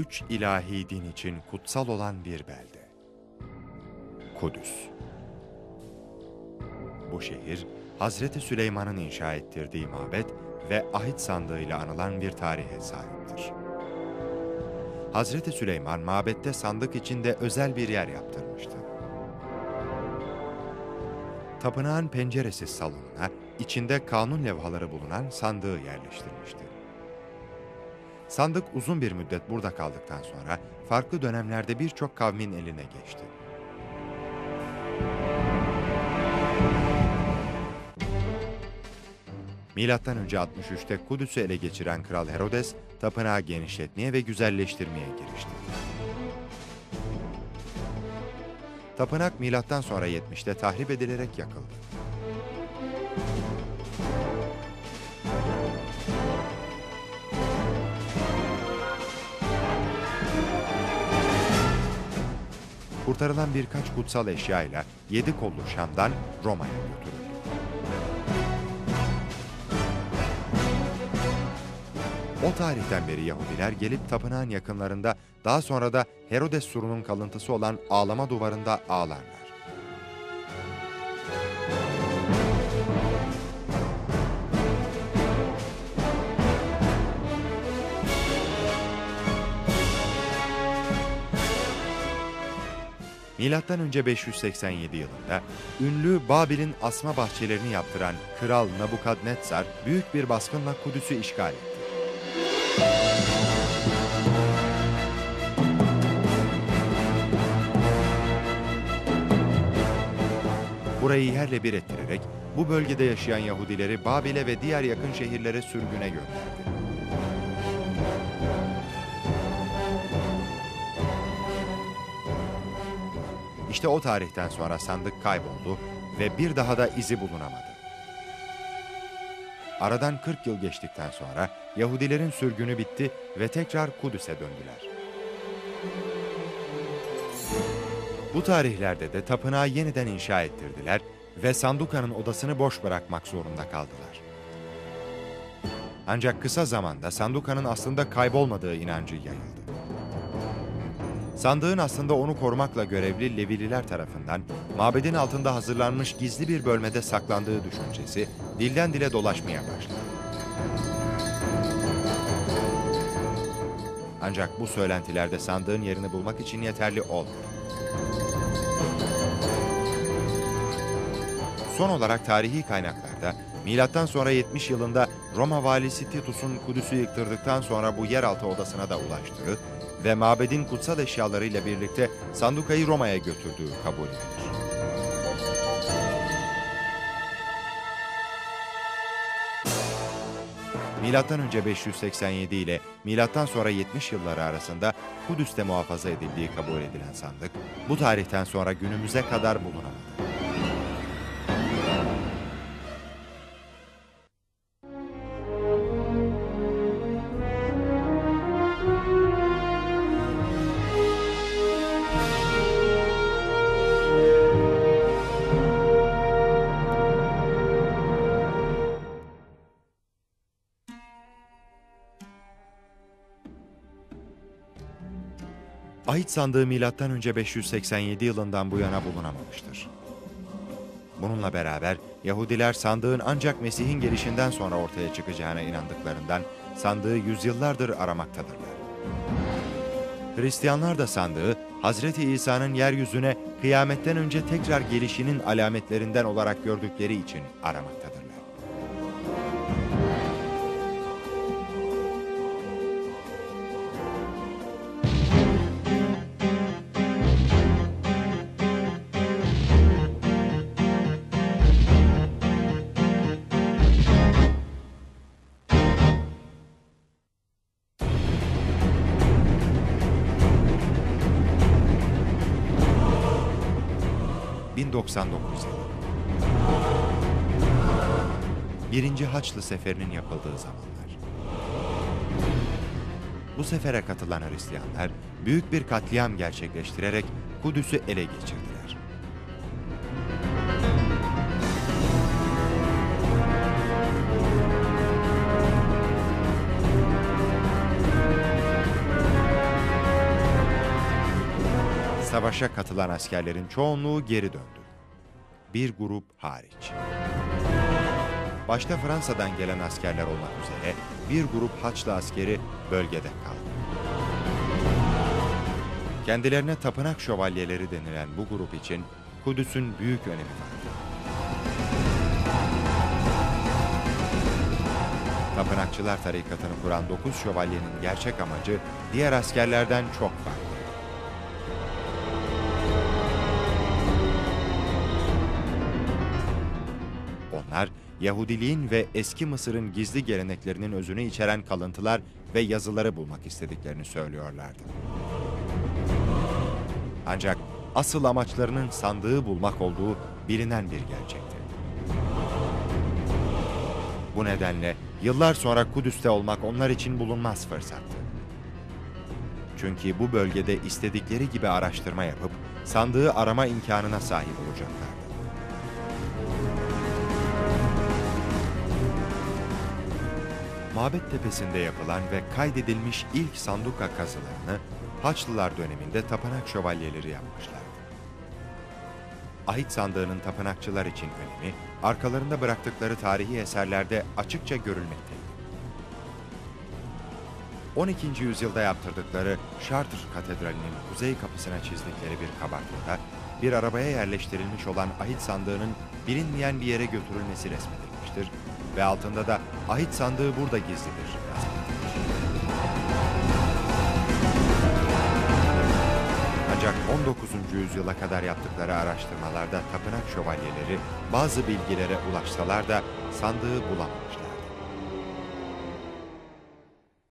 üç ilahi din için kutsal olan bir belde. Kudüs. Bu şehir, Hazreti Süleyman'ın inşa ettirdiği mabet ve ahit sandığıyla anılan bir tarihe sahiptir. Hazreti Süleyman mabette sandık içinde özel bir yer yaptırmıştı. Tapınağın penceresiz salonuna içinde kanun levhaları bulunan sandığı yerleştirmişti. Sandık uzun bir müddet burada kaldıktan sonra farklı dönemlerde birçok kavmin eline geçti. Milattan önce 63'te Kudüs'ü ele geçiren Kral Herodes, tapınağı genişletmeye ve güzelleştirmeye girişti. Tapınak milattan sonra 70'te tahrip edilerek yakıldı. Kurtarılan birkaç kutsal eşyayla yedi kollu Şam'dan Roma'ya götürüldü. O tarihten beri Yahudiler gelip tapınağın yakınlarında daha sonra da Herodes surunun kalıntısı olan ağlama duvarında ağlarlar. Önce 587 yılında ünlü Babil'in asma bahçelerini yaptıran Kral Nabukadnetsar büyük bir baskınla Kudüs'ü işgal etti. Burayı yerle bir ettirerek bu bölgede yaşayan Yahudileri Babil'e ve diğer yakın şehirlere sürgüne gönderdi. İşte o tarihten sonra sandık kayboldu ve bir daha da izi bulunamadı. Aradan 40 yıl geçtikten sonra Yahudilerin sürgünü bitti ve tekrar Kudüs'e döndüler. Bu tarihlerde de tapınağı yeniden inşa ettirdiler ve Sanduka'nın odasını boş bırakmak zorunda kaldılar. Ancak kısa zamanda Sanduka'nın aslında kaybolmadığı inancı yayıldı. Sandığın aslında onu korumakla görevli Levililer tarafından mabedin altında hazırlanmış gizli bir bölmede saklandığı düşüncesi dilden dile dolaşmaya başladı. Ancak bu söylentilerde sandığın yerini bulmak için yeterli olmadı. Son olarak tarihi kaynaklarda milattan sonra 70 yılında Roma valisi Titus'un Kudüs'ü yıktırdıktan sonra bu yeraltı odasına da ulaştığı ve mabedin kutsal eşyalarıyla birlikte Sanduka'yı Roma'ya götürdüğü kabul edilir. Milattan önce 587 ile milattan sonra 70 yılları arasında Kudüs'te muhafaza edildiği kabul edilen sandık bu tarihten sonra günümüze kadar bulunamadı. Ahit sandığı önce 587 yılından bu yana bulunamamıştır. Bununla beraber Yahudiler sandığın ancak Mesih'in gelişinden sonra ortaya çıkacağına inandıklarından sandığı yüzyıllardır aramaktadırlar. Hristiyanlar da sandığı Hazreti İsa'nın yeryüzüne kıyametten önce tekrar gelişinin alametlerinden olarak gördükleri için aramaktadırlar. ...1099 yılı. Birinci Haçlı Seferi'nin yapıldığı zamanlar. Bu sefere katılan Hristiyanlar büyük bir katliam gerçekleştirerek Kudüs'ü ele geçirdiler. Savaşa katılan askerlerin çoğunluğu geri döndü. Bir grup hariç. Başta Fransa'dan gelen askerler olmak üzere bir grup Haçlı askeri bölgede kaldı. Kendilerine tapınak şövalyeleri denilen bu grup için Kudüs'ün büyük önemi vardı. Tapınakçılar tarikatını kuran dokuz şövalyenin gerçek amacı diğer askerlerden çok farklı. Onlar Yahudiliğin ve eski Mısır'ın gizli geleneklerinin özünü içeren kalıntılar ve yazıları bulmak istediklerini söylüyorlardı. Ancak asıl amaçlarının sandığı bulmak olduğu bilinen bir gerçekti. Bu nedenle yıllar sonra Kudüs'te olmak onlar için bulunmaz fırsattı. Çünkü bu bölgede istedikleri gibi araştırma yapıp sandığı arama imkanına sahip olacaklardı. Mabet tepesinde yapılan ve kaydedilmiş ilk sanduka kazılarını Haçlılar döneminde tapınak şövalyeleri yapmışlardı. Ahit sandığının tapınakçılar için önemi, arkalarında bıraktıkları tarihi eserlerde açıkça görülmekteydi. 12. yüzyılda yaptırdıkları Chartres Katedrali'nin kuzey kapısına çizdikleri bir kabartmada, bir arabaya yerleştirilmiş olan ahit sandığının bilinmeyen bir yere götürülmesi resmedilmiştir ve altında da ahit sandığı burada gizlidir. Ancak 19. yüzyıla kadar yaptıkları araştırmalarda tapınak şövalyeleri bazı bilgilere ulaşsalar da sandığı bulamamışlar.